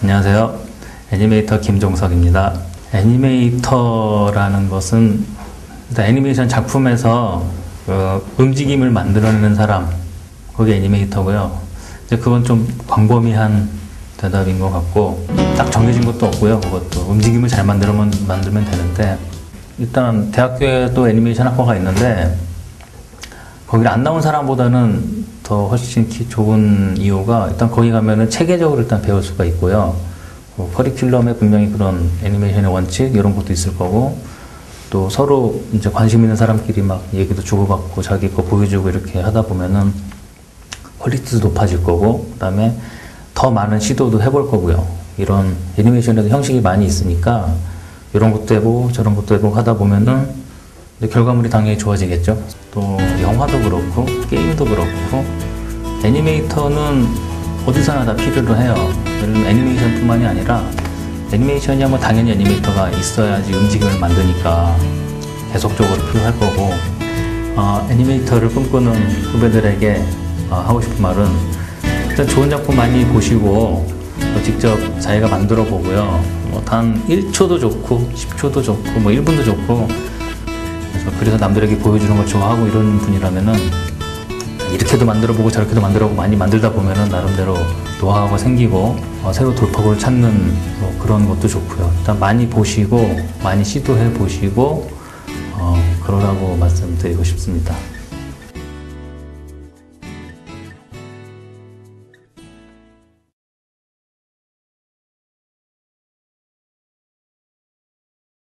안녕하세요. 애니메이터 김종석입니다. 애니메이터라는 것은 애니메이션 작품에서 그 움직임을 만들어내는 사람, 그게 애니메이터고요. 이제 그건 좀 광범위한 대답인 것 같고 딱 정해진 것도 없고요. 그것도 움직임을 잘 만들면 만들면 되는데 일단 대학교에도 애니메이션 학과가 있는데 거기를 안 나온 사람보다는 더 훨씬 기- 좋은 이유가 일단 거기 가면은 체계적으로 일단 배울 수가 있고요. 뭐 커리큘럼에 분명히 그런 애니메이션의 원칙 이런 것도 있을 거고 또 서로 이제 관심 있는 사람끼리 막 얘기도 주고받고 자기 거 보여주고 이렇게 하다 보면은 퀄리티도 높아질 거고 그다음에 더 많은 시도도 해볼 거고요. 이런 애니메이션에도 형식이 많이 있으니까 이런 것도 해보고 저런 것도 해보고 하다 보면은 이제 결과물이 당연히 좋아지겠죠. 또 영화도 그렇고 게임도 그렇고 애니메이터는 어디서나 다 필요로 해요. 예를 들면 애니메이션뿐만이 아니라 애니메이션이야 뭐 당연히 애니메이터가 있어야지 움직임을 만드니까 계속적으로 필요할 거고 어, 애니메이터를 꿈꾸는 후배들에게 어, 하고 싶은 말은 일단 좋은 작품 많이 보시고 또 직접 자기가 만들어 보고요. 뭐 단 1초도 좋고 10초도 좋고 뭐 1분도 좋고 그래서 남들에게 보여주는 걸 좋아하고 이런 분이라면은 이렇게도 만들어보고 저렇게도 만들어보고 많이 만들다 보면은 나름대로 노하우가 생기고 어, 새로 돌파구를 찾는 뭐 그런 것도 좋고요. 일단 많이 보시고 많이 시도해 보시고 어, 그러라고 말씀드리고 싶습니다.